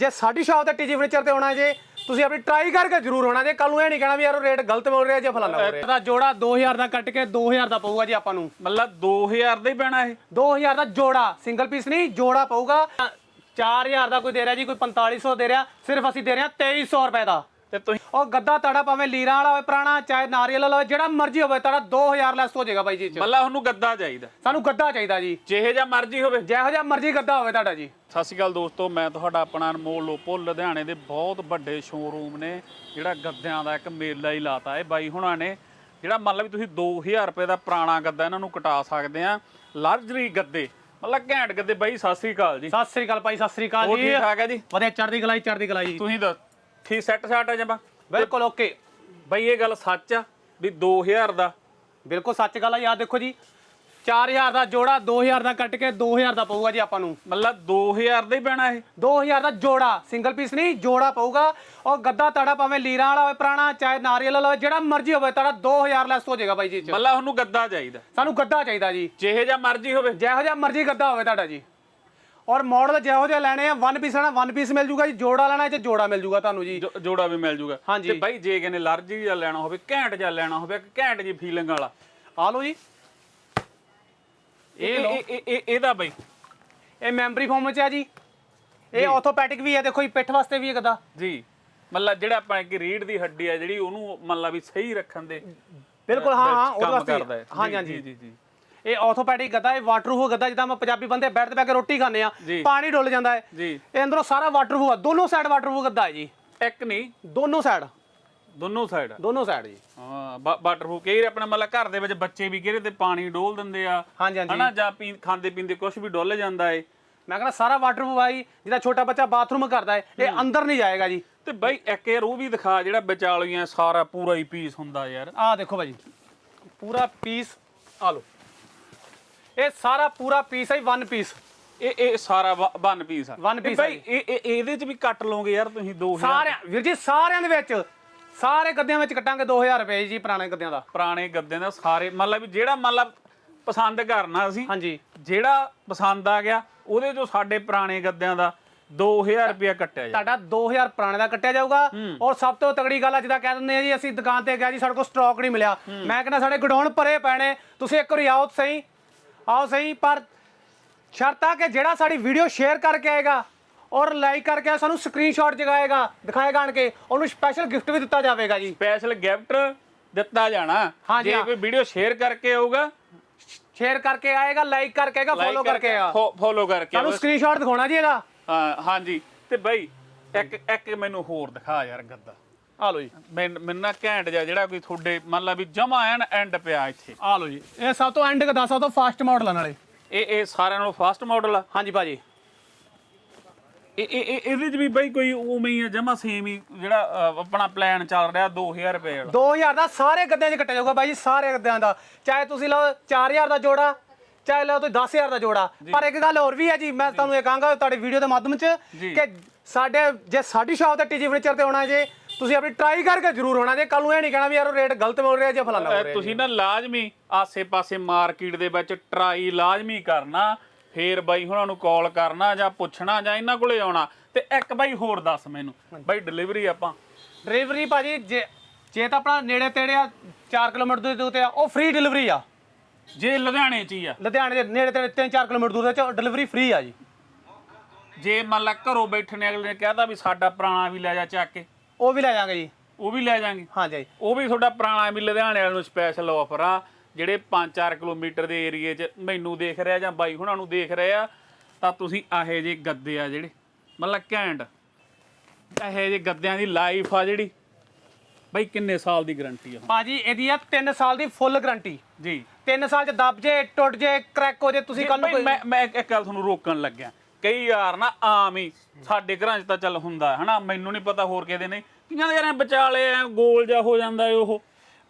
ਜੇ ਸਾਡੀ ਸ਼ਾਪ ਤੇ ਟੀਜੀ ਫਰਨੀਚਰ ਤੇ ਆਉਣਾ ਜੇ ਤੁਸੀਂ ਆਪਣੀ ਟਰਾਈ ਕਰਕੇ ਜ਼ਰੂਰ ਹੋਣਾ ਜੇ। ਕੱਲ ਨੂੰ ਇਹ ਨਹੀਂ ਕਹਿਣਾ ਵੀ ਯਾਰ ਉਹ ਰੇਟ ਗਲਤ ਬੋਲ ਰਿਹਾ ਜਾਂ ਫਲਾਣਾ ਬੋਲ ਰਿਹਾ। ਦਾ ਜੋੜਾ 2000 ਦਾ ਕੱਟ ਕੇ 2000 ਦਾ ਪਊਗਾ ਜੀ ਆਪਾਂ ਨੂੰ। ਮਤਲਬ 2000 ਦਾ ਹੀ ਪੈਣਾ ਇਹ। 2000 ਦਾ ਜੋੜਾ ਸਿੰਗਲ ਪੀਸ ਨਹੀਂ ਜੋੜਾ ਪਊਗਾ। 4000 ਦਾ ਕੋਈ ਦੇ ਰਿਹਾ ਜੀ ਕੋਈ 4500 ਦੇ ਰਿਹਾ ਸਿਰਫ ਅਸੀਂ ਦੇ ਰਹੇ ਹਾਂ 2300 ਰੁਪਏ ਦਾ। ਤੇ ਤੁਸੀਂ ਉਹ ਗੱਦਾ ਤੜਾ ਭਾਵੇਂ ਲੀਰਾਂ ਵਾਲਾ ਹੋਵੇ ਪੁਰਾਣਾ ਚਾਹੇ ਨਾਰੀਅਲ ਵਾਲਾ ਹੋਵੇ ਜਿਹੜਾ ਮਰਜ਼ੀ ਹੋਵੇ ਤੜਾ 2000 ਲੈਸ ਹੋ ਜਾਏਗਾ ਬਾਈ ਜੀ ਇਹ 'ਚ। ਮਤਲਬ ਉਹਨੂੰ ਗੱਦਾ ਚਾਹੀਦਾ। ਸਾਨੂੰ ਗੱਦਾ ਚਾਹੀਦਾ ਜੀ। ਜਿਹੇ ਜਾਂ ਮਰਜ਼ੀ ਹੋਵੇ। ਜਿਹੋ ਜਿਹਾ ਮਰਜ਼ੀ ਗੱਦਾ ਹੋਵੇ ਤੁਹਾਡਾ ਜੀ। ਸਤਿ ਸ਼੍ਰੀ ਅਕਾਲ ਦੋਸਤੋ ਮੈਂ ਤੁਹਾਡਾ ਆਪਣਾ ਅਨਮੋਲ ਲੋਪੋ ਲੁਧਿਆਣੇ ਦੇ ਬਹੁਤ ਵੱਡੇ ਸ਼ੋਰੂਮ ਨੇ ਜਿਹੜਾ ਗੱਦਿਆਂ ਦਾ ਇੱਕ ਮੇਲਾ ਹੀ ਲਾਤਾ ਇਹ ਬਾਈ ਹੁਣਾਂ ਨੇ ਜਿਹੜਾ ਮੰਨ ਲਓ ਵੀ ਤੁਸੀਂ 2000 ਰੁਪਏ ਦਾ ਪੁਰਾਣਾ ਗੱਦਾ ਇਹਨਾਂ ਨੂੰ ਕਟਾ ਸਕਦੇ ਆ ਲਾਰਜਰੀ ਗੱਦੇ ਮਤਲਬ ਘੈਂਟ ਗੱਦੇ ਬਾਈ ਸਤਿ ਸ਼੍ਰੀ ਅਕਾਲ ਜੀ। ਸਤਿ ਸ੍ਰੀ ਅਕਾਲ ਭਾਈ ਸਤਿ ਸ੍ਰੀ ਅਕਾਲ ਹੋਰ ਜੀ। ਠੀਕ ਠਾਕ ਹੈ ਜੀ? ਵਧੀਆ ਚੜ੍ਹਦੀ ਕਲਾ ਜੀ ਚੜ੍ਹਦੀ ਕਲਾ ਜੀ। ਤੁਸੀਂ ਦੱਸ ਠੀਕ ਸੈੱਟ ਸ਼ਾਟ ਹੈ ਜਮਾ। ਬਿਲਕੁਲ ਓਕੇ। ਬਾਈ ਇਹ ਗੱਲ ਸੱਚ ਆ ਵੀ 2000 ਦਾ। ਬਿਲਕੁਲ ਸੱਚ ਗੱਲ ਆ ਯਾਦ ਦੇਖੋ ਜੀ। 4000 ਦਾ ਜੋੜਾ 2000 ਦਾ ਕੱਟ ਕੇ 2000 ਦਾ ਪਊਗਾ ਜੀ ਆਪਾਂ ਨੂੰ। ਮਤਲਬ 2000 ਦਾ ਹੀ ਪੈਣਾ ਇਹ। 2000 ਦਾ ਜੋੜਾ ਸਿੰਗਲ ਪੀਸ ਨਹੀਂ ਜੋੜਾ ਪਊਗਾ। ਉਹ ਗੱਦਾ ਤੜਾ ਭਾਵੇਂ ਲੀਰਾਂ ਵਾਲਾ ਹੋਵੇ ਪੁਰਾਣਾ ਚਾਹੇ ਨਾਰੀਅਲ ਵਾਲਾ ਹੋਵੇ ਜਿਹੜਾ ਮਰਜ਼ੀ ਹੋਵੇ ਤੜਾ 2000 ਲੈਸ ਹੋ ਜਾਏਗਾ ਬਾਈ ਜੀ ਇਹ 'ਚ। ਮਤਲਬ ਉਹਨੂੰ ਗੱਦਾ ਚਾਹੀਦਾ। ਸਾਨੂੰ ਗੱਦਾ ਚਾਹੀਦਾ ਜੀ। ਜਿਹੇ ਜਾਂ ਮਰਜ਼ੀ ਹੋਵੇ। ਜਿਹੋ ਜਿਹਾ ਮਰਜ਼ੀ ਗੱਦਾ ਹੋਵੇ ਤੁਹਾਡਾ ਜੀ। ਔਰ ਮਾਡਲ ਜਿਹੋ ਜਿਹਾ ਲੈਣੇ ਆ ਵਨ ਪੀਸ ਲੈਣਾ ਵਨ ਪੀਸ ਮਿਲ ਜੂਗਾ ਜੀ ਜੋੜਾ ਲੈਣਾ ਇਹ 'ਚ ਜੋੜਾ ਮਿਲ ਜੂਗਾ ਤੁਹਾਨੂੰ ਜੀ। ਜੋ- ਜੋੜਾ ਵੀ ਮਿਲ ਜੂਗਾ। ਹਾਂਜੀ। ਤੇ ਬਾਈ ਜੇ ਕਹਿੰਦੇ ਲਾਰਜੀ ਜਾਂ ਲੈਣਾ ਹੋਵੇ ਘੈਂਟ ਜਾਂ ਲੈਣਾ ਹੋਵੇ ਇੱਕ ਘੈਂਟ ਜੀ ਫੀਲਿੰਗ ਵਾਲਾ। ਆ ਲਓ ਜੀ। ਇਹ ਇਹ ਇਹ- ਇਹ ਇਹਦਾ ਬਾਈ। ਇਹ ਮੈਮਰੀ ਫਾਰਮ ਵਿੱਚ ਆ ਜੀ। ਇਹ ਆਰਥੋਪੈਡਿਕ ਵੀ ਹੈ ਦੇਖੋ ਜੀ ਪਿੱਠ ਵਾਸਤੇ ਵੀ ਹੈ ਗੱਦਾ ਜੀ। ਮਤਲਬ ਜਿਹੜਾ ਆਪਾਂ ਇੱਕ ਰੀੜ ਦੀ ਹੱਡੀ ਆ ਜਿਹੜੀ ਉਹਨੂੰ ਮੰਨ ਲਾ ਵੀ ਸਹੀ ਰੱਖਣ ਦੇ ਬਿਲਕੁਲ ਹਾਂ ਹਾਂ ਉਹਦੇ ਕੰਮ ਵਾਸਤੇ ਹੈ। ਹਾਂਜੀ ਜੀ, ਹਾਂਜੀ। ਜੀ, ਜੀ, ਜੀ। ਇਹ ਆਰਥੋਪੈਡਿਕ ਗੱਦਾ ਇਹ ਵਾਟਰਪ੍ਰੂਫ ਗੱਦਾ ਜਿੱਦਾਂ ਮੈਂ ਪੰਜਾਬੀ ਬੰਦੇ ਬੈਠ ਤੇ ਬੈ ਕੇ ਰੋਟੀ ਖਾਂਦੇ ਆ ਜੀ। ਪਾਣੀ ਡੁੱਲ ਜਾਂਦਾ ਹੈ। ਜੀ। ਇਹ ਅੰਦਰੋਂ ਸਾਰਾ ਵਾਟਰਪ੍ਰੂਫ ਆ ਦੋਨੋਂ ਸਾਈਡ ਵਾਟਰਪ੍ਰੂਫ ਗੱਦਾ ਹੈ ਜੀ। ਇੱਕ ਨਹੀਂ। ਦੋਨੋਂ ਸਾਈਡ ਦੋਨੋਂ ਸਾਈਡ ਦੋਨੋਂ ਸਾਈਡ ਜੀ। ਹਾਂ ਵਾਟਰਪ੍ਰੂਫ ਕਈ ਵਾਰ ਆਪਣੇ ਮਤਲਬ ਘਰ ਦੇ ਵਿੱਚ ਬੱਚੇ ਵੀ ਕਿਹੜੇ ਤੇ ਪਾਣੀ ਡੋਲ ਦਿੰਦੇ ਆ। ਹਾਂਜੀ ਹਾਂਜੀ। ਹਨਾ ਜਾਂ ਪੀ ਖਾਂਦੇ ਪੀਂਦੇ ਕੁਝ ਵੀ ਡੁੱਲ ਜਾਂਦਾ ਏ। ਮੈਂ ਕਹਿੰਦਾ ਸਾਰਾ ਵਾਟਰਪ੍ਰੂਫ ਆਈ ਜਿਹਦਾ ਛੋਟਾ ਬੱਚਾ ਬਾਥਰੂਮ ਕਰਦਾ ਹੈ ਇਹ ਅੰਦਰ ਨਹੀਂ ਜਾਏਗਾ ਜੀ। ਤੇ ਬਾਈ ਇੱਕ ਯਾਰ ਉਹ ਵੀ ਦਿਖਾ ਜਿਹੜਾ ਵਿਚਾਲੀਆਂ ਸਾਰਾ ਪੂਰਾ ਹੀ ਪੀਸ ਹੁੰਦਾ ਯਾਰ। ਆਹ ਦੇਖੋ ਭਾਜੀ ਪੂਰਾ ਪੀਸ ਆ ਲਓ। ਇਹ ਸਾਰਾ ਪੂਰਾ ਪੀਸ ਹੈ ਵਨ ਪੀਸ ਇਹ ਇਹ ਸਾਰਾ ਵਨ ਪੀਸ ਆ। One piece ਆ ਇਹ ਇਹ- ਇਹਦੇ ਚ ਵੀ ਕੱਟ ਲਓਗੇ ਯਾਰ ਤੁਸੀਂ 2000 ਸਾਰਿਆਂ ਵੀਰ ਜੀ ਸਾਰਿਆਂ ਦੇ ਵਿੱਚ ਸਾਰੇ ਗੱਦਿਆਂ ਵਿੱਚ ਕੱਟਾਂਗੇ 2000 ਰੁਪਏ ਜੀ ਪੁਰਾਣੇ ਗੱਦਿਆਂ ਦਾ। ਪੁਰਾਣੇ ਗੱਦਿਆਂ ਦਾ ਸਾਰੇ ਮਤਲਬ ਵੀ ਜਿਹੜਾ ਮਤਲਬ ਪਸੰਦ ਕਰਨਾ ਅਸੀਂ ਹਾਂਜੀ। ਜਿਹੜਾ ਪਸੰਦ ਆ ਗਿਆ ਉਹਦੇ ਚੋਂ ਸਾਡੇ ਪੁਰਾਣੇ ਗੱਦਿਆਂ ਦਾ 2000 ਰੁਪਇਆ ਕੱਟਿਆ ਜਾ ਤੁਹਾਡਾ 2000 ਪੁਰਾਣੇ ਦਾ ਕੱਟਿਆ ਜਾਊਗਾ। ਔਰ ਸਭ ਤੋਂ ਤਗੜੀ ਗੱਲ ਆ ਜਿੱਦਾਂ ਕਹਿ ਦਿੰਦੇ ਆ ਜੀ ਅਸੀਂ ਦੁਕਾਨ ਤੇ ਗਿਆ ਜੀ ਸਾਡੇ ਕੋਲ ਸਟਾਕ ਨਹੀਂ ਮਿਲਿਆ। ਮੈਂ ਕਹਿੰਦਾ ਸਾਡੇ ਗਡਾਉਣ ਭਰੇ ਪੈਣੇ। ਤੁਸੀਂ ਇੱਕ ਵਾਰੀ ਆਓ ਤਾਂ ਸਹੀ ਆਓ ਸਹੀ ਪਰ ਸ਼ਰਤ ਆ ਕਿ ਜਿਹੜਾ ਸਾਡੀ ਵੀਡੀਓ ਸ਼ੇਅਰ ਕਰਕੇ ਆਏਗਾ ਔਰ ਲਾਈਕ ਕਰਕੇ ਸਾਨੂੰ ਸਕਰੀਨਸ਼ਾਟ ਜਗਾਏਗਾ ਦਿਖਾਏਗਾ ਆਣ ਕੇ ਉਹਨੂੰ ਸਪੈਸ਼ਲ ਗਿਫਟ ਵੀ ਦਿੱਤਾ ਜਾਵੇਗਾ ਜੀ। ਸਪੈਸ਼ਲ ਗਿਫਟ ਦਿੱਤਾ ਜਾਣਾ। ਹਾਂਜੀ, ਜੇ ਹਾਂ। ਕੋਈ ਵੀਡੀਓ ਸ਼ੇਅਰ ਕਰਕੇ ਆਊਗਾ ਸ਼ੇਅਰ ਕਰਕੇ ਆਏਗਾ ਲਾਈਕ ਕਰਕੇ ਆਏਗਾ ਫੋਲੋ ਕਰਕੇ ਆ। ਫੋਲੋ ਕਰਕੇ ਸਾਨੂੰ ਸਕਰੀਨਸ਼ਾਟ ਦਿਖਾਉਣਾ ਜੀ ਇਹਦਾ। ਹਾਂ ਹਾਂਜੀ। ਤੇ ਬਾਈ ਇੱਕ ਇੱਕ ਮੈਨੂੰ ਹੋਰ ਦਿਖਾ ਯਾਰ ਗੱਦਾ। ਆ ਲਓ ਜੀ ਮੈਨ- ਮੈਨੂੰ ਨਾ ਘੈਂਟ ਜਿਹਾ ਜਿਹੜਾ ਕੋਈ ਤੁਹਾਡੇ ਮੰਨ ਲਾ ਵੀ ਜਮਾ ਐਨ ਐਂਡ ਪਿਆ ਇੱਥੇ। ਆ ਲਓ ਜੀ ਇਹ ਸਭ ਤੋਂ ਐਂਡ ਦਾ ਸਭ ਤੋਂ ਫਾਸਟ ਮਾਡਲ ਆ ਨਾਲੇ। ਇਹ ਇਹ ਸਾਰਿਆਂ ਨਾਲੋਂ ਫਾਸਟ ਮਾਡਲ ਆ। ਹਾਂਜੀ ਭਾਜੀ। ਇਹ ਇਹ ਇਹ- ਇਹਦੇ ਚ ਵੀ ਬਾਈ ਕੋਈ ਉਵੇਂ ਹੀ ਆ ਜਮਾ ਸੇਮ ਹੀ ਜਿਹੜਾ ਆਪਣਾ ਪਲਾਨ ਚੱਲ ਰਿਹਾ 2000 ਰੁਪਏ ਵਾਲਾ। 2000 ਦਾ ਸਾਰੇ ਗੱਦਿਆਂ 'ਚ ਕੱਟਿਆ ਜਾਊਗਾ ਬਾਈ ਜੀ ਸਾਰੇ ਗੱਦਿਆਂ ਦਾ। ਚਾਹੇ ਤੁਸੀਂ ਲਓ 4000 ਦਾ ਜੋੜਾ ਚਾਹੇ ਲਓ ਤੁਸੀਂ 10000 ਦਾ ਜੋੜਾ। ਪਰ ਇੱਕ ਗੱਲ ਹੋਰ ਵੀ ਹੈ ਜੀ ਮੈਂ ਤੁਹਾਨੂੰ ਇਹ ਕਹਾਂਗਾ ਤੁਹਾਡੀ ਵੀਡੀਓ ਦੇ ਮਾਧਿਅਮ 'ਚ। ਕਿ ਸਾਡੇ ਜੇ ਸਾਡੀ ਸ਼ਾਪ ਤੇ ਟੀਜੀ ਫਰਨੀਚਰ ਤੇ ਆਉਣਾ ਜੇ ਤੁਸੀਂ ਆਪਣੀ ਟਰਾਈ ਕਰਕੇ ਜ਼ਰੂਰ ਆਉਣਾ ਜੇ ਕੱਲ ਨੂੰ ਇਹ ਨਹੀਂ ਕਹਿਣਾ ਵੀ ਯਾਰ ਉਹ ਰੇਟ ਗਲਤ ਬੋਲ ਰਿਹਾ ਜਾਂ ਫਲਾਣਾ ਬੋਲ ਅਹ, ਰਿਹਾ ਤੁਸੀਂ ਨਾ ਲਾਜ਼ਮੀ ਆਸੇ-ਪਾਸੇ ਮਾਰਕੀਟ ਦੇ ਵਿੱਚ ਟਰਾਈ ਲਾਜ਼ਮੀ ਕਰਨਾ ਫੇਰ ਬਾਈ ਹੁਣਾਂ ਨੂੰ ਕਾਲ ਕਰਨਾ ਜਾਂ ਪੁੱਛਣਾ ਜਾਂ ਇਹਨਾਂ ਕੋਲੇ ਆਉਣਾ। ਤੇ ਇੱਕ ਬਾਈ ਹੋਰ ਦੱਸ ਮੈਨੂੰ ਬਾਈ ਡਿਲੀਵਰੀ ਆਪਾਂ। ਡਿਲੀਵਰੀ ਭਾਜੀ ਜੇ ਜੇ ਤਾਂ ਆਪਣਾ ਨੇੜੇ ਤੇੜੇ ਆ 4 ਕਿਲੋਮੀਟਰ ਦੂਰ ਤੇ ਆ ਉਹ ਫ੍ਰੀ ਡਿਲੀਵਰੀ ਆ। ਜੇ ਲੁਧਿਆਣੇ 'ਚ ਹੀ ਆ। ਲੁਧਿਆਣੇ ਦੇ ਨੇੜੇ ਤੇੜੇ 3-4 ਕਿਲੋਮੀਟਰ ਦੂਰ ਤੇ ਡਿਲੀਵਰੀ ਫ੍ਰੀ ਆ ਜੀ। ਜੇ ਮੰਨ ਲਾ ਘਰੋਂ ਬੈਠਣੇ ਅਗਲੇ ਨੇ ਕਹਿਤਾ ਵੀ ਸਾਡਾ ਪੁਰਾਣਾ ਵੀ ਲੈ ਜਾ ਚੱਕ ਕੇ। ਉਹ ਵੀ ਲੈ ਜਾਾਂਗੇ ਜੀ। ਉਹ ਵੀ ਲੈ ਜਾਾਂਗੇ ਹਾਂਜੀ ਉਹ ਵੀ ਤੁਹਾਡਾ ਪੁਰਾਣਾ ਵੀ ਲੁਧਿਆਣੇ ਵਾਲਿਆਂ ਨੂੰ ਸਪੈਸ਼ਲ ਆਫਰ ਆ ਜਿਹੜੇ 5-4 ਕਿਲੋਮੀਟਰ ਦੇ ਏਰੀਏ 'ਚ ਮੈਨੂੰ ਦੇਖ ਰਿਹਾ ਜਾਂ ਬਾਈ ਹੁਣਾਂ ਨੂੰ ਦੇਖ ਰਹੇ ਤਾਂ ਤੁਸੀਂ ਆਹੇ ਜੇ ਗੱਦੇ ਆ ਜਿਹੜੇ। ਮਤਲਬ ਘੈਂਟ। ਇਹੇ ਜੇ ਗੱਦਿਆਂ ਦੀ ਲਾਈਫ ਆ ਜਿਹੜੀ। ਬਾਈ ਕਿੰਨੇ ਸਾਲ ਦੀ ਗਾਰੰਟੀ ਆ ਭਾਜੀ ਇਹਦੀ ਆ 3 ਸਾਲ ਦੀ ਫੁੱਲ ਗਾਰੰਟੀ ਜੀ। 3 ਸਾਲ ਚ ਦੱਬ ਜੇ ਟੁੱਟ ਜੇ ਕ੍ਰੈਕ ਹੋ ਜੇ ਤੁਸੀਂ ਕੱਲ ਨੂੰ ਮੈਂ ਮੈਂ ਇੱਕ ਗੱਲ ਤੁਹਾਨੂੰ ਰੋਕਣ ਲੱਗਿਆ। ਕਈ ਯਾਰ ਨਾ ਆਮ ਹੀ ਸਾਡੇ ਘਰਾਂ 'ਚ ਤਾਂ ਚੱਲ ਹੁੰਦਾ ਹਨਾ? ਮੈਨੂੰ ਨਹੀਂ ਪਤਾ ਹੋਰ ਕਿਹਦੇ ਨਹੀਂ। ਕਿੰਨਾਂ ਦੇ ਯਾਰ ਵਿਚਾਲੇ ਐ ਗੋਲ ਜਿਹਾ ਹੋ ਜਾਂਦਾ ਏ ਉਹ।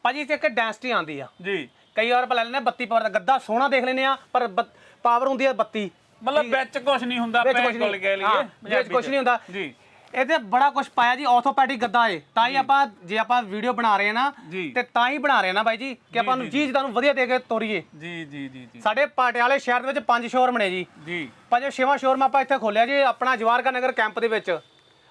ਭਾਜੀ ਇੱਥੇ ਇੱਕ ਡੈਂਸਿਟੀ ਆਉਂਦੀ ਆ। ਜੀ। ਕਈ ਵਾਰ ਆਪਾਂ ਲੈ ਲੈਂਦੇ ਆ 32 ਪਾਵਰ ਦਾ ਗੱਦਾ ਸੋਹਣਾ ਦੇਖ ਲੈਨੇ ਆ ਪਰ ਪਾਵਰ ਹੁੰਦੀ ਆ 32 ਮਤਲਬ ਵਿੱਚ ਕੁਝ ਨਹੀਂ ਹੁੰਦਾ ਵਿੱਚ ਕੁਝ ਨਹੀਂ ਹੁੰਦਾ। ਜੀ। ਇਹਦੇ ਬੜਾ ਕੁਝ ਪਾਇਆ ਜੀ ਆਰਥੋਪੈਡਿਕ ਗੱਦਾ ਏ। ਤਾਂ ਹੀ ਆਪਾਂ ਜੇ ਆਪਾਂ ਵੀਡੀਓ ਬਣਾ ਰਹੇ ਆ ਨਾ ਜੀ। ਤੇ ਤਾਂ ਹੀ ਬਣਾ ਰਹੇ ਆ ਨਾ ਬਾਈ ਜੀ ਕਿ ਆਪਾਂ ਨੂੰ ਚੀਜ਼ ਤੁਹਾਨੂੰ ਵਧੀਆ ਦੇ ਕੇ ਤੋਰੀਏ। ਜੀ ਜੀ ਜੀ ਜੀ। ਸਾਡੇ ਪਟਿਆਲੇ ਸ਼ਹਿਰ ਦੇ ਵਿੱਚ ਪੰਜ ਸ਼ੋਰੂਮ ਨੇ ਜੀ। ਜੀ। ਪੰਜ ਛੇਵਾਂ ਸ਼ੋਰੂਮ ਆਪਾਂ ਇੱਥੇ ਖੋਲਿਆ ਜੀ ਆਪਣਾ ਜਵਾਰਕਾ ਨਗਰ ਕੈਂਪ ਦੇ ਵਿੱਚ।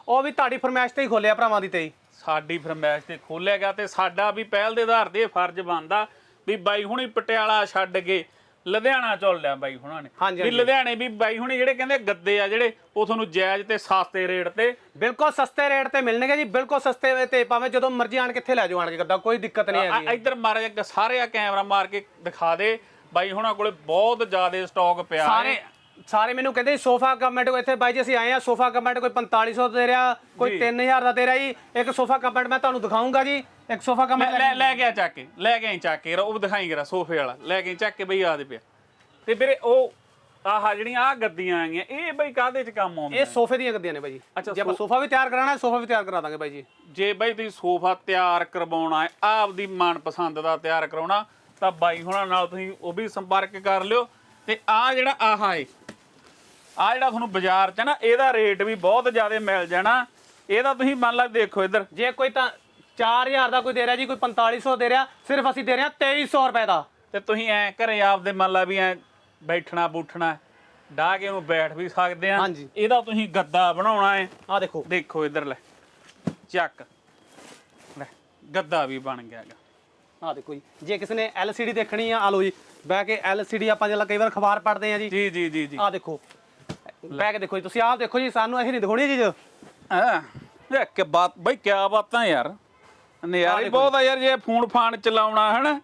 ਉਹ ਵੀ ਤੁਹਾਡੀ ਫਰਮਾਇਸ਼ ਤੇ ਹੀ ਖੋਲਿਆ ਭਰਾਵਾਂ ਦੀ ਤੇ ਹੀ। ਸਾਡੀ ਫਰਮਾਇਸ਼ ਤੇ ਖੋਲਿਆ ਗਿਆ ਤੇ ਸਾਡਾ ਵੀ ਪਹਿਲ ਦੇ ਆਧਾਰ ਤੇ ਇਹ ਫਰਜ਼ ਬਣਦਾ ਵੀ ਬਾਈ ਹੁਣੀ ਪਟਿਆਲਾ ਛੱਡ ਕੇ ਲੁਧਿਆਣਾ ਚੁੱਲ ਲਿਆ ਬਾਈ ਹੁਣਾਂ ਨੇ। ਹਾਂਜੀ, ਵੀ ਹਾਂਜੀ। ਲੁਧਿਆਣੇ ਵੀ ਬਾਈ ਹੁਣੀ ਜਿਹੜੇ ਕਹਿੰਦੇ ਗੱਦੇ ਆ ਜਿਹੜੇ ਉਹ ਤੁਹਾਨੂੰ ਜਾਇਜ਼ ਤੇ ਸਸਤੇ ਰੇਟ ਤੇ ਬਿਲਕੁਲ ਸਸਤੇ ਰੇਟ ਤੇ ਮਿਲਣਗੇ ਜੀ ਬਿਲਕੁਲ ਸਸਤੇ ਤੇ ਭਾਵੇਂ ਜਦੋਂ ਮਰਜ਼ੀ ਆਣ ਕੇ ਇੱਥੇ ਲੈ ਜਾਓ ਆਣ ਕੇ ਗੱਦਾ ਕੋਈ ਦਿੱਕਤ ਨਹੀਂ ਆ- ਹੈਗੀ। ਇੱਧਰ ਮਾਰ ਜਾ ਸਾਰੇ ਆ ਕੈਮਰਾ ਮਾਰ ਕੇ ਦਿਖਾ ਦੇ। ਬਾਈ ਹੁਣਾਂ ਕੋਲੇ ਬਹੁਤ ਜ਼ਿਆਦਾ ਸਟਾਕ ਪਿਆ ਸਾਰੇ ਹੈ। ਸਾਰੇ ਮੈਨੂੰ ਕਹਿੰਦੇ ਸੋਫਾ ਕਮੈਂਟ ਇੱਥੇ ਬਾਈ ਜੀ ਅਸੀਂ ਆਏ ਆ ਸੋਫਾ ਕਮੈਂਟ ਕੋਈ 4500 ਦੇ ਰਿਹਾ ਕੋਈ ਜੀ। 3000 ਦਾ ਦੇ ਰਿਹਾ ਜੀ। ਇੱਕ ਸੋਫਾ ਕਮੈਂਟ ਮੈਂ ਤੁਹਾਨੂੰ ਦਿਖਾਉਂਗਾ ਜੀ। ਇੱਕ ਸੋਫਾ ਲੈ ਕਮੈਂਟ ਲੈ ਲੈ ਗਿਆ ਚੱਕ ਕੇ ਲੈ ਆਈ ਚੱਕ ਕੇ ਉਹ ਦਿਖਾਈ ਕਰਾ ਸੋਫੇ ਵਾਲਾ ਲੈ ਆਈ ਚੱਕ ਕੇ ਬਈ ਆ ਦੇ ਪਿਆ। ਤੇ ਵੀਰੇ ਉਹ ਆਹ ਜਿਹੜੀਆਂ ਆ ਗੱਦੀਆਂ ਆਈਆਂ ਇਹ ਬਈ ਕਾਹਦੇ ਚ ਕੰਮ ਆਉਂਦੀਆਂ? ਇਹ ਸੋਫੇ ਦੀਆਂ ਗੱਦੀਆਂ ਨੇ ਬਾਈ ਜੀ। ਅੱਛਾ, ਜੇ ਆਪਾਂ ਸੋਫਾ ਵੀ ਤਿਆਰ ਕਰਾਣਾ ਹੈ ਸੋਫਾ ਵੀ ਤਿਆਰ ਕਰਾ ਦਾਂਗੇ ਬਾਈ ਜੀ। ਜੇ ਬਈ ਤੁਸੀਂ ਸੋਫਾ ਤਿਆਰ ਕਰਵਾਉਣਾ ਹੈ ਆਪਦੀ ਮਨਪਸੰਦ ਦਾ ਤਿਆਰ ਕਰਾਉਣਾ ਤਾਂ ਬਾਈ ਹੁਣਾਂ ਨਾਲ ਤੁਸੀਂ ਉਹ ਵੀ ਸੰਪਰਕ ਕਰ ਲਿਓ। ਤੇ ਆ ਜਿਹੜਾ ਆਹ ਏ ਆ ਜਿਹੜਾ ਤੁਹਾਨੂੰ ਬਾਜ਼ਾਰ 'ਚ ਨਾ ਇਹਦਾ ਰੇਟ ਵੀ ਬਹੁਤ ਜ਼ਿਆਦਾ ਮਿਲ ਜਾਣਾ। ਇਹਦਾ ਤੁਸੀਂ ਮੰਨ ਲਾ ਦੇਖੋ ਇੱਧਰ। ਜੇ ਕੋਈ ਤਾਂ 4000 ਦਾ ਕੋਈ ਦੇ ਰਿਹਾ ਜੀ ਕੋਈ 4500 ਦੇ ਰਿਹਾ ਸਿਰਫ ਅਸੀਂ ਦੇ ਰਹੇ ਹਾਂ 2300 ਰੁਪਏ ਦਾ। ਤੇ ਤੁਸੀਂ ਐ ਘਰੇ ਆਪਦੇ ਮੰਨ ਲਾ ਵੀ ਐ ਬੈਠਣਾ ਬੂਠਣਾ ਡਾਹ ਕੇ ਉਹਨੂੰ ਬੈਠ ਵੀ ਸਕਦੇ ਆ। ਹਾਂਜੀ। ਇਹਦਾ ਤੁਸੀਂ ਗੱਦਾ ਬਣਾਉਣਾ ਹੈ ਆ ਦੇਖੋ। ਦੇਖੋ ਇੱਧਰ ਲੈ ਚੱਕ। ਲੈ ਗੱਦਾ ਵੀ ਬਣ ਗਿਆ ਗਾ ਆ ਦੇਖੋ ਜੀ ਜੇ ਕਿਸੇ ਨੇ LCD ਦੇਖਣੀ ਆ ਆ ਲਓ ਜੀ ਬਹਿ ਕੇ LCD ਆਪਾਂ ਜਿਹੜਾ ਕਈ ਵਾਰ ਅਖਬਾਰ ਪੜ੍ਹਦੇ ਆ ਜੀ। ਜੀ ਜੀ ਜੀ ਜੀ। ਆ ਦੇਖੋ ਬਹਿ ਕੇ ਦੇਖੋ ਜੀ ਤੁਸੀਂ ਆਪ ਦੇਖੋ ਜੀ ਸਾਨੂੰ ਅਸੀਂ ਨਹੀਂ ਦਿਖਾਉਣੀ ਜੀ। ਜੋ ਹਾਂ ਇਹ ਕਿ ਬਾਤ ਬਈ ਕੀ ਬਾਤਾਂ ਯਾਰ। ਨਜ਼ਾਰੇ ਬਹੁਤ ਆ ਯਾਰ ਜੇ ਫੋਨ ਫਾਨ ਚਲਾਉਣਾ ਹਨ?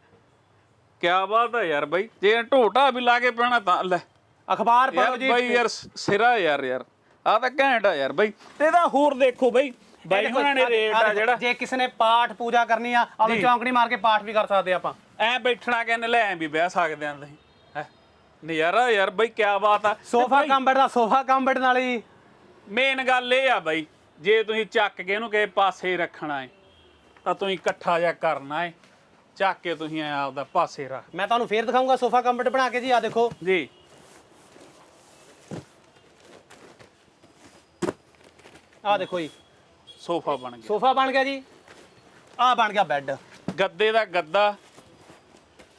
ਕੀ ਬਾਤ ਆ ਯਾਰ ਬਈ। ਜੇ ਢੋਟਾ ਵੀ ਲਾ ਕੇ ਪੈਣਾ ਤਾਂ ਲੈ। ਅਖਬਾਰ ਯਾਰ ਜੀ ਬਈ ਯਾਰ ਸਿਰਾ ਯਾਰ ਯਾਰ। ਆ ਤਾਂ ਘੈਂਟ ਆ ਯਾਰ ਬਈ। ਤੇ ਇਹਦਾ ਹੋਰ ਦੇਖੋ ਬਈ। ਬਾਈ ਉਹਨਾਂ ਨੇ ਰੇਟ ਆ ਜਿਹੜਾ। ਜੇ ਕਿਸੇ ਨੇ ਪਾਠ ਪੂਜਾ ਕਰਨੀ ਆ ਆਪਣੇ ਜੀ। ਚੌਂਕੜੀ ਮਾਰ ਕੇ ਪਾਠ ਵੀ ਕਰ ਸਕਦੇ ਆਪਾਂ। ਐ ਬੈਠਣਾ ਕਹਿੰਦੇ ਲੈ ਐ ਵੀ ਬਹਿ ਸਕਦੇ ਆਂ ਤੁਸੀਂ। ਹੈ? ਨਜ਼ਾਰਾ ਯਾਰ ਬਈ ਕੀ ਬਾਤ ਆ। ਸੋਫਾ ਕੰਬੜ ਦਾ ਸੋਫਾ ਕੰਬੜ ਨਾਲ ਹੀ। ਮੇਨ ਗੱਲ ਇਹ ਆ ਬਈ ਜੇ ਤੁਸੀਂ ਚੱਕ ਕੇ ਇਹਨੂੰ ਕਿਸੇ ਪਾਸੇ ਰੱਖਣਾ ਹੈ ਤਾਂ ਤੁਸੀਂ ਇਕੱਠਾ ਜਿਹਾ ਕਰਨਾ ਹੈ ਚੱਕ ਕੇ ਤੁਸੀਂ ਐਂ ਆਪਦਾ ਪਾਸੇ ਰੱਖ। ਮੈਂ ਤੁਹਾਨੂੰ ਫੇਰ ਦਿਖਾਉਂਗਾ ਸੋਫਾ ਕੰਬੜ ਬਣਾ ਕੇ ਜੀ ਆ ਦੇਖੋ। ਜੀ। ਆ ਦੇਖੋ ਜੀ। ਸੋਫਾ ਬਣ ਗਿਆ। ਸੋਫਾ ਬਣ ਗਿਆ ਜੀ। ਆ ਬਣ ਗਿਆ ਬੈੱਡ। ਗੱਦੇ ਦਾ ਗੱਦਾ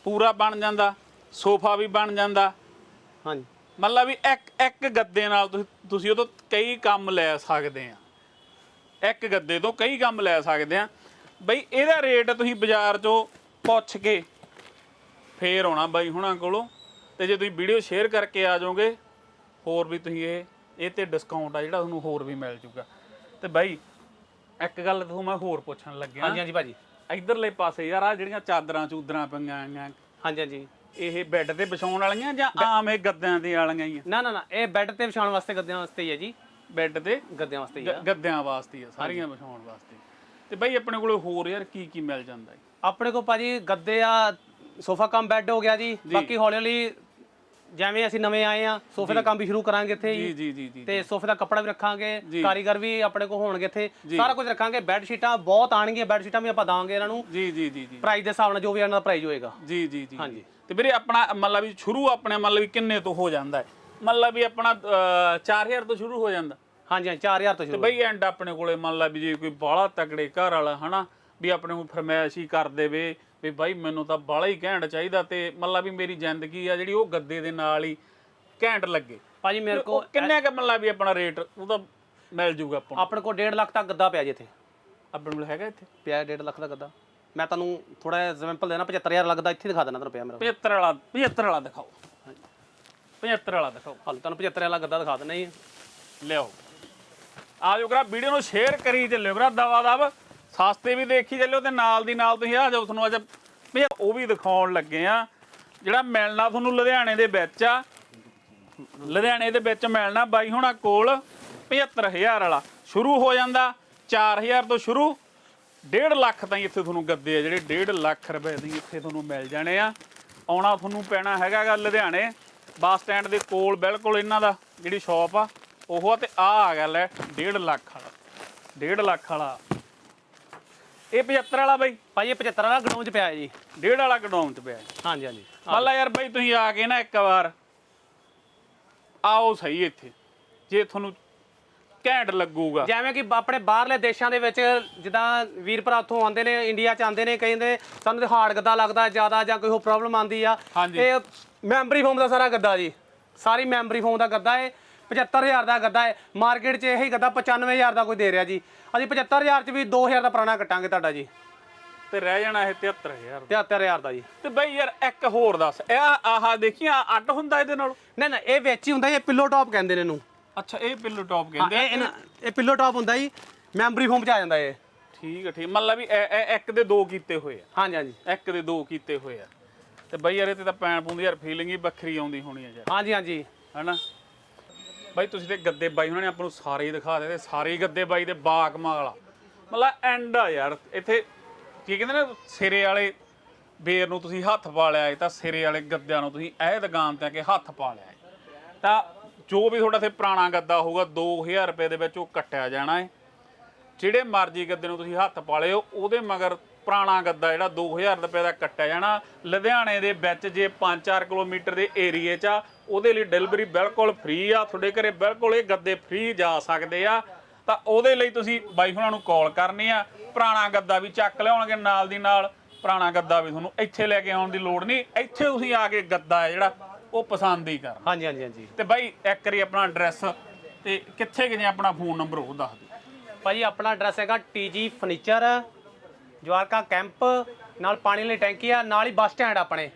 ਪੂਰਾ ਬਣ ਜਾਂਦਾ ਸੋਫਾ ਵੀ ਬਣ ਜਾਂਦਾ। ਹਾਂਜੀ। ਮਤਲਬ ਵੀ ਇੱਕ ਇੱਕ ਗੱਦੇ ਨਾਲ ਤੁਸੀਂ ਤੁਸੀਂ ਉਹ ਤੋਂ ਕਈ ਕੰਮ ਲੈ ਸਕਦੇ ਆ। ਇੱਕ ਗੱਦੇ ਤੋਂ ਕਈ ਕੰਮ ਲੈ ਸਕਦੇ ਆ। ਬਈ ਇਹਦਾ ਰੇਟ ਤੁਸੀਂ ਬਾਜ਼ਾਰ 'ਚੋਂ ਪੁੱਛ ਕੇ ਫੇਰ ਆਉਣਾ ਬਾਈ ਹੁਣਾਂ ਕੋਲੋਂ ਤੇ ਜੇ ਤੁਸੀਂ ਵੀਡੀਓ ਸ਼ੇਅਰ ਕਰਕੇ ਆ ਜਾਓਗੇ ਹੋਰ ਵੀ ਤੁਸੀਂ ਇਹ ਇਹ ਤੇ ਡਿਸਕਾਊਂਟ ਆ ਜਿਹੜਾ ਤੁਹਾਨੂੰ ਹੋਰ ਵੀ ਮਿਲ ਜੂਗਾ। ਤੇ ਬਾਈ ਇੱਕ ਗੱਲ ਤੁਹਾਨੂੰ ਮੈਂ ਹੋਰ ਪੁੱਛਣ ਲੱਗਿਆ। ਹਾਂਜੀ ਹਾਂਜੀ ਭਾਜੀ। ਇਧਰਲੇ ਪਾਸੇ ਯਾਰ ਆ ਜਿਹੜੀਆਂ ਚਾਦਰਾਂ ਚੂਦਰਾਂ ਪਈਆਂ ਆਈਆਂ ਹਾਂਜੀ ਹਾਂਜੀ। ਇਹ ਬੈੱਡ ਤੇ ਵਿਛਾਉਣ ਵਾਲੀਆਂ ਜਾਂ ਆਮ ਇਹ ਗੱਦਿਆਂ ਦੇ ਵਾਲੀਆਂ ਹੀ ਆ? ਨਾ ਨਾ ਨਾ ਇਹ ਬੈੱਡ ਤੇ ਵਿਛਾਉਣ ਵਾਸਤੇ ਗੱਦਿਆਂ ਵਾਸਤੇ ਹੀ ਹੈ ਜੀ। ਬੈੱਡ ਤੇ? ਗੱਦਿਆਂ ਵਾਸਤੇ ਹੀ ਆ। ਗੱਦਿਆਂ ਵਾਸਤੇ ਆ ਸਾਰੀਆਂ ਵਿਛਾਉਣ ਵਾਸਤੇ। ਤੇ ਬਈ ਆਪਣੇ ਕੋਲੇ ਹੋਰ ਯਾਰ ਕੀ ਕੀ ਮਿਲ ਜਾਂਦਾ ਹੈ ਆਪਣੇ ਕੋਲ ਭਾਜੀ ਗੱਦੇ ਆ ਸੋਫਾ ਕਮ ਬੈੱਡ ਹੋ ਗਿਆ ਜੀ। ਬਾਕੀ ਹੌਲੀ ਹੌਲੀ ਜਿਵੇਂ ਅਸੀਂ ਨਵੇਂ ਆਏ ਆ ਸੋਫੇ ਦਾ ਕੰਮ ਵੀ ਸ਼ੁਰੂ ਕਰਾਂਗੇ ਇੱਥੇ ਜੀ ਜੀ ਜੀ ਤੇ ਸੋਫੇ ਦਾ ਕੱਪੜਾ ਵੀ ਰੱਖਾਂਗੇ। ਕਾਰੀਗਰ ਵੀ ਆਪਣੇ ਕੋਲ ਹੋਣਗੇ ਇੱਥੇ। ਸਾਰਾ ਕੁਝ ਰੱਖਾਂਗੇ ਬੈੱਡ ਸ਼ੀਟਾਂ ਬਹੁਤ ਆਣਗੀਆਂ ਬੈੱਡ ਸ਼ੀਟਾਂ ਵੀ ਆਪਾਂ ਦਾਂਗੇ ਇਹਨਾਂ ਨੂੰ। ਜੀ ਜੀ ਜੀ ਜੀ। ਪ੍ਰਾਈਸ ਦੇ ਹਿਸਾਬ ਨਾਲ ਜੋ ਵੀ ਇਹਨਾਂ ਦਾ ਪ੍ਰਾਈਸ ਹੋਏਗਾ। ਜੀ ਜੀ ਜੀ ਹਾਂਜੀ। ਤੇ ਵੀਰੇ ਆਪਣਾ ਮਤਲਬ ਵੀ ਸ਼ੁਰੂ ਆਪਣੇ ਮਤਲਬ ਵੀ ਕਿੰਨੇ ਤੋਂ ਹੋ ਜਾਂਦਾ ਹੈ? ਮਤਲਬ ਵੀ ਆਪਣਾ ਅਹ, 4000 ਤੋਂ ਸ਼ੁਰੂ ਹੋ ਜਾਂਦਾ। ਹਾਂਜੀ ਹਾਂਜੀ 4000 ਤੋਂ ਤੇ ਸ਼ੁਰੂ ਬਈ ਐਂਡ ਆਪਣੇ ਕੋਲੇ ਮੰਨ ਲਾ ਵੀ ਜੇ ਕੋਈ ਬਾਹਲਾ ਤਗੜੇ ਘਰ ਵਾਲਾ ਹਨਾ ਵੀ ਆਪਣੇ ਕੋਲ ਫਰਮਾਇਸ਼ ਹੀ ਕਰ ਦੇਵੇ ਵੀ ਬਾਈ ਮੈਨੂੰ ਤਾਂ ਬਾਹਲਾ ਹੀ ਘੈਂਟ ਚਾਹੀਦਾ ਤੇ ਮੰਨ ਲਾ ਵੀ ਮੇਰੀ ਜ਼ਿੰਦਗੀ ਆ ਜਿਹੜੀ ਉਹ ਗੱਦੇ ਦੇ ਨਾਲ ਹੀ ਘੈਂਟ ਲੱਗੇ। ਭਾਜੀ ਮੇਰੇ ਉਹ ਕੋਲ ਕਿੰਨੇ ਕ ਮੰਨ ਲਾ ਵੀ ਆਪਣਾ ਰੇਟ ਉਹਦਾ ਮਿਲ ਜੂਗਾ ਆਪਾਂ ਨੂੰ। ਆਪਣੇ ਕੋਲ 1.5 ਲੱਖ ਤੱਕ ਗੱਦਾ ਪਿਆ ਜੀ ਇੱਥੇ। ਆਪਣੇ ਕੋਲ ਹੈਗਾ ਇੱਥੇ? ਪਿਆ 1.5 ਲੱਖ ਦਾ ਗੱਦਾ। ਮੈਂ ਤੁਹਾਨੂੰ ਥੋੜਾ ਜਿਹਾ ਐਗਜ਼ਾਮਪਲ ਦੇਣਾ 75000 ਲੱਗਦਾ ਇੱਥੇ ਦਿਖਾ ਦੇਣਾ ਤੁਹਾਨੂੰ ਪਿਆ ਮੇਰਾ। 75 ਵਾਲਾ 75 ਵਾਲਾ ਦਿਖਾਓ। 75 ਵਾਲਾ ਦਿਖਾਓ। ਹਾਲ ਤੁਹਾਨੂੰ 75000 ਵਾਲਾ ਗੱਦਾ ਦਿਖਾ ਦੇਣਾ ਜੀ। ਲਿਆਓ। ਆ ਜਾਓ ਕਰਾ, ਵੀਡੀਓ ਨੂੰ ਸ਼ੇਅਰ ਕਰੀ ਚੱਲਿਓ ਕਰਾ, ਦਵਾ ਦਵ। ਸਸਤੇ ਵੀ ਦੇਖੀ ਚੱਲਿਓ ਤੇ ਨਾਲ ਦੀ ਨਾਲ ਤੁਸੀਂ ਆ ਜਾਓ ਤੁਹਾਨੂੰ ਅੱਜ। ਵੀ ਉਹ ਵੀ ਦਿਖਾਉਣ ਲੱਗੇ ਆ, ਜਿਹੜਾ ਮਿਲਣਾ ਤੁਹਾਨੂੰ ਲੁਧਿਆਣੇ ਦੇ ਵਿੱਚ ਆ। ਲੁਧਿਆਣੇ ਦੇ ਵਿੱਚ ਮਿਲਣਾ ਬਾਈ ਹੁਣਾਂ ਕੋਲ 75000 ਵਾਲਾ। ਸ਼ੁਰੂ ਹੋ ਜਾਂਦਾ 4000 ਤੋਂ ਸ਼ੁਰੂ। 1.5 ਲੱਖ ਤਾਈਂ ਇੱਥੇ ਤੁਹਾਨੂੰ ਗੱਦੇ ਆ, ਜਿਹੜੇ 1.5 ਲੱਖ ਰੁਪਏ ਦੀ ਇੱਥੇ ਤੁਹਾਨੂੰ ਮਿਲ ਜਾਣੇ ਆ। ਆਉਣਾ ਤੁਹਾਨੂੰ ਪੈਣਾ ਹੈਗਾਗਾ ਲੁਧਿਆਣੇ। ਬੱਸ ਸਟੈਂਡ ਦੇ ਕੋਲ ਬਿਲਕੁਲ ਇਹਨਾਂ ਦਾ ਜਿਹੜੀ ਸ਼ਾਪ ਆ। ਉਹ ਆ ਤੇ ਆ ਆ ਗਿਆ ਲੈ 1.5 ਲੱਖ ਵਾਲਾ 1.5 ਲੱਖ ਵਾਲਾ। ਇਹ 75 ਵਾਲਾ ਬਾਈ। ਭਾਜੀ ਇਹ 75 ਵਾਲਾ ਗਡਾਊਨ 'ਚ ਪਿਆ ਹੈ ਜੀ। 1.5 ਵਾਲਾ ਗਡਾਊਨ ਚ ਪਿਆ ਹਾਂਜੀ ਹਾਂਜੀ। ਮੰਨ ਲਾ ਯਾਰ ਬਾਈ ਤੁਸੀਂ ਆ ਕੇ ਨਾ ਇੱਕ ਵਾਰ ਆਓ ਸਹੀ ਇੱਥੇ ਜੇ ਤੁਹਾਨੂੰ ਘੈਂਟ ਲੱਗੂਗਾ। ਜਿਵੇਂ ਕਿ ਆਪਣੇ ਬਾਹਰਲੇ ਦੇਸ਼ਾਂ ਦੇ ਵਿੱਚ ਜਿੱਦਾਂ ਵੀਰ ਭਰਾ ਉੱਥੋਂ ਆਉਂਦੇ ਨੇ ਇੰਡੀਆ ਚ ਆਉਂਦੇ ਨੇ ਕਹਿੰਦੇ ਸਾਨੂੰ ਤੇ ਹਾਰਡ ਗੱਦਾ ਲੱਗਦਾ ਜ਼ਿਆਦਾ ਜਾਂ ਕੋਈ ਹੋਰ ਪ੍ਰੋਬਲਮ ਆਉਂਦੀ ਆ। ਇਹ ਮੈਮਰੀ ਫੋਮ ਦਾ ਸਾਰਾ ਗੱਦਾ ਜੀ। ਸਾਰੀ ਮੈਮਰੀ ਫੋਮ ਦਾ ਗੱਦਾ ਹੈ 75000 ਦਾ ਗੱਦਾ ਹੈ। ਮਾਰਕੀਟ 'ਚ ਇਹੀ ਗੱਦਾ 95000 ਦਾ ਕੋਈ ਦੇ ਰਿਹਾ ਜੀ। ਅਸੀਂ 75000 'ਚ ਵੀ 2000 ਦਾ ਪੁਰਾਣਾ ਕੱਟਾਂਗੇ ਤੁਹਾਡਾ ਜੀ। ਤੇ ਰਹਿ ਜਾਣਾ ਇਹ 73000 73000 ਦਾ। ਜੀ। ਤੇ ਬਈ ਯਾਰ ਇੱਕ ਹੋਰ ਦੱਸ ਇਹ ਆਹ ਦੇਖੀ ਆਹ ਅੱਡ ਹੁੰਦਾ ਇਹਦੇ ਨਾਲ? ਨਹੀਂ ਨਾ ਇਹ ਵਿੱਚ ਹੀ ਹੁੰਦਾ ਇਹ ਪਿੱਲੋ ਟਾਪ ਕਹਿੰਦੇ ਨੇ ਇਹਨੂੰ। ਅੱਛਾ ਇਹ ਪਿੱਲੋ ਟੌਪ ਕਹਿੰਦੇ ਇਹ ਪਿੱਲੋ ਟਾਪ ਹੁੰਦਾ ਜੀ ਮੈਮਰੀ ਫੋਮ 'ਚ ਆ ਜਾਂਦਾ ਇਹ। ਠੀਕ ਹੈ ਠੀਕ ਮਤਲਬ ਵੀ ਇੱਕ ਦੇ ਦੋ ਕੀਤੇ ਹੋਏ ਆ। ਹਾਂਜੀ ਹਾਂਜੀ। ਇੱਕ ਦੇ ਦੋ ਕੀਤੇ ਹੋਏ ਆ। ਤੇ ਬਈ ਯਾਰ ਇਹ ਤੇ ਤਾਂ ਪੈਣ ਪੂੰਦੀ ਯਾਰ ਫੀਲਿੰਗ ਹੀ ਵੱਖਰੀ ਆਉਂਦੀ ਹੋਣੀ ਆ ਯਾਰ। ਹਾਂਜੀ ਹਾਂਜੀ। ਹਨਾ? ਬਾਈ, ਤੁਸੀਂ ਤੇ ਗੱਦੇ ਬਾਈ ਉਹਨਾਂ ਨੇ ਆਪਾਂ ਨੂੰ ਸਾਰੇ ਹੀ ਦਿਖਾ ਦਿੱਤੇ, ਸਾਰੇ ਹੀ ਗੱਦੇ ਬਾਈ ਦੇ ਬਾਕਮਾਲ ਮਾਲਾ ਮਤਲਬ ਐਂਡ ਆ ਯਾਰ, ਇੱਥੇ ਕੀ ਕਹਿੰਦੇ ਨੇ, ਸਿਰੇ ਵਾਲੇ ਬੇਰ ਨੂੰ ਤੁਸੀਂ ਹੱਥ ਪਾ ਲਿਆ ਏ, ਤਾਂ ਸਿਰੇ ਵਾਲੇ ਗੱਦਿਆਂ ਨੂੰ ਤੁਸੀਂ ਇਹ ਦੁਕਾਨ ਤੇ ਆ ਕੇ ਹੱਥ ਪਾ ਲਿਆ ਏ। ਤਾਂ ਜੋ ਵੀ ਤੁਹਾਡਾ ਇੱਥੇ ਪੁਰਾਣਾ ਗੱਦਾ ਹੋਊਗਾ 2000 ਰੁਪਏ ਦੇ ਵਿੱਚ ਉਹ ਕੱਟਿਆ ਜਾਣਾ ਏ। ਜਿਹੜੇ ਮਰਜ਼ੀ ਗੱਦੇ ਨੂੰ ਤੁਸੀਂ ਹੱਥ ਪਾ ਲਿਓ, ਉਹਦੇ ਮਗਰ ਪੁਰਾਣਾ ਗੱਦਾ ਜਿਹੜਾ 2000 ਰੁਪਏ ਦਾ ਕੱਟਿਆ ਜਾਣਾ। ਲੁਧਿਆਣੇ ਦੇ ਵਿੱਚ ਜੇ 5-4 ਕਿਲੋਮੀਟਰ ਦੇ ਏਰੀਏ 'ਚ ਆ ਉਹਦੇ ਲਈ ਡਿਲੀਵਰੀ ਬਿਲਕੁਲ ਫ੍ਰੀ ਆ। ਤੁਹਾਡੇ ਘਰੇ ਬਿਲਕੁਲ ਇਹ ਗੱਦੇ ਫ੍ਰੀ ਜਾ ਸਕਦੇ ਆ। ਤਾਂ ਉਹਦੇ ਲਈ ਤੁਸੀਂ ਬਾਈ ਹੁਣਾਂ ਨੂੰ ਕਾਲ ਕਰਨੀ ਆ। ਪੁਰਾਣਾ ਗੱਦਾ ਵੀ ਚੱਕ ਲਿਆਉਣਗੇ ਨਾਲ ਦੀ ਨਾਲ। ਪੁਰਾਣਾ ਗੱਦਾ ਵੀ ਤੁਹਾਨੂੰ ਇੱਥੇ ਲੈ ਕੇ ਆਉਣ ਦੀ ਲੋੜ ਨਹੀਂ। ਇੱਥੇ ਤੁਸੀਂ ਆ ਕੇ ਗੱਦਾ ਹੈ ਜਿਹੜਾ ਉਹ ਪਸੰਦ ਹੀ ਕਰਨਾ। ਹਾਂਜੀ ਹਾਂਜੀ ਹਾਂਜੀ। ਤੇ ਬਾਈ ਇੱਕ ਵਾਰੀ ਆਪਣਾ ਐਡਰੈਸ ਤੇ ਕਿੱਥੇ ਗਏ ਆਪਣਾ ਫੋਨ ਨੰਬਰ ਉਹ ਦੱਸ ਦਿਓ। ਭਾਜੀ ਆਪਣਾ ਐਡਰੈਸ ਹੈਗਾ ਟੀਜੀ ਫਰਨੀਚਰ ਜਵਾਰਕਾ ਕੈਂਪ ਨਾਲ ਪਾਣੀ ਵਾਲੀ ਟੈਂਕੀ ਆ ਨਾਲ ਹੀ ਬੱਸ ਸਟੈਂਡ ਆਪਣੇ।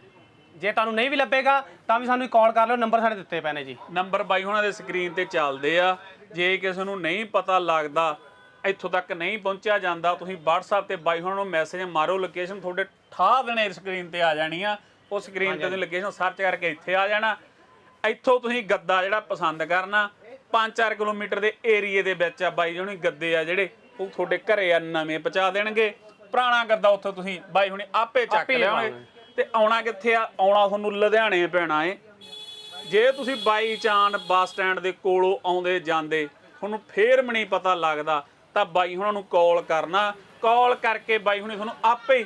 ਜੇ ਤੁਹਾਨੂੰ ਨਹੀਂ ਵੀ ਲੱਭੇਗਾ ਤਾਂ ਵੀ ਸਾਨੂੰ ਕਾਲ ਕਰ ਲਓ ਨੰਬਰ ਸਾਡੇ ਦਿੱਤੇ ਪਏ ਨੇ ਜੀ। ਨੰਬਰ ਬਾਈ ਹੁਣਾਂ ਦੇ ਸਕਰੀਨ ਤੇ ਚੱਲਦੇ ਆ। ਜੇ ਕਿਸੇ ਨੂੰ ਨਹੀਂ ਪਤਾ ਲੱਗਦਾ ਇੱਥੋਂ ਤੱਕ ਨਹੀਂ ਪਹੁੰਚਿਆ ਜਾਂਦਾ ਤੁਸੀਂ WhatsApp ਤੇ ਬਾਈ ਹੁਣਾਂ ਨੂੰ ਮੈਸੇਜ ਮਾਰੋ ਲੋਕੇਸ਼ਨ ਤੁਹਾਡੇ ਠਾ ਦੇਣੇ ਸਕਰੀਨ ਤੇ ਆ ਜਾਣੀ ਆ। ਉਹ ਸਕਰੀਨ ਤੇ ਤੁਸੀਂ ਲੋਕੇਸ਼ਨ ਸਰਚ ਕਰਕੇ ਇੱਥੇ ਆ ਜਾਣਾ। ਇੱਥੋਂ ਤੁਸੀਂ ਗੱਦਾ ਜਿਹੜਾ ਪਸੰਦ ਕਰਨਾ 5-4 ਕਿਲੋਮੀਟਰ ਦੇ ਏਰੀਏ ਦੇ ਵਿੱਚ ਆ ਬਾਈ ਹੁਣੀ ਗੱਦੇ ਆ ਜਿਹੜੇ ਉਹ ਤੁਹਾਡੇ ਘਰੇ ਆ ਨਵੇਂ ਪਹੁੰਚਾ ਦੇਣਗੇ। ਪੁਰਾਣਾ ਗੱਦਾ ਉੱਥੋਂ ਤੁਸੀਂ ਬਾਈ ਹੁਣੀ ਆਪੇ ਚੱਕ ਲਿਆਓਗੇ। ਤੇ ਆਉਣਾ ਕਿੱਥੇ ਆ? ਆਉਣਾ ਤੁਹਾਨੂੰ ਲੁਧਿਆਣੇ ਪੈਣਾ ਏ। ਜੇ ਤੁਸੀਂ ਬਾਈ ਚਾਂਦ ਬੱਸ ਸਟੈਂਡ ਦੇ ਕੋਲੋਂ ਆਉਂਦੇ ਜਾਂਦੇ ਤੁਹਾਨੂੰ ਫੇਰ ਵੀ ਨਹੀਂ ਪਤਾ ਲੱਗਦਾ ਤਾਂ ਬਾਈ ਹੁਣਾਂ ਨੂੰ ਕਾਲ ਕਰਨਾ। ਕਾਲ ਕਰਕੇ ਬਾਈ ਹੁਣੀ ਤੁਹਾਨੂੰ ਆਪੇ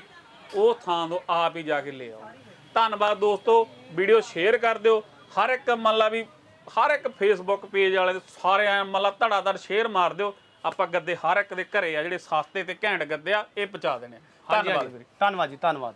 ਉਹ ਥਾਂ ਤੋਂ ਆਪ ਹੀ ਜਾ ਕੇ ਲੈ ਆਓ। ਧੰਨਵਾਦ ਦੋਸਤੋ ਵੀਡੀਓ ਸ਼ੇਅਰ ਕਰ ਦਿਓ। ਹਰ ਇੱਕ ਮੰਨ ਲਾ ਵੀ ਹਰ ਇੱਕ ਫੇਸਬੁੱਕ ਪੇਜ ਵਾਲੇ ਸਾਰੇ ਐ ਮੰਨ ਲਾ ਧੜਾਧੜ ਸ਼ੇਅਰ ਮਾਰ ਦਿਓ। ਆਪਾਂ ਗੱਦੇ ਹਰ ਇੱਕ ਦੇ ਘਰੇ ਆ ਜਿਹੜੇ ਸਸਤੇ ਤੇ ਘੈਂਟ ਗੱਦੇ ਆ ਇਹ ਪਹੁੰਚਾ ਦੇਣੇ ਆ। ਧੰਨਵਾਦ ਜੀ ਧੰਨਵਾਦ।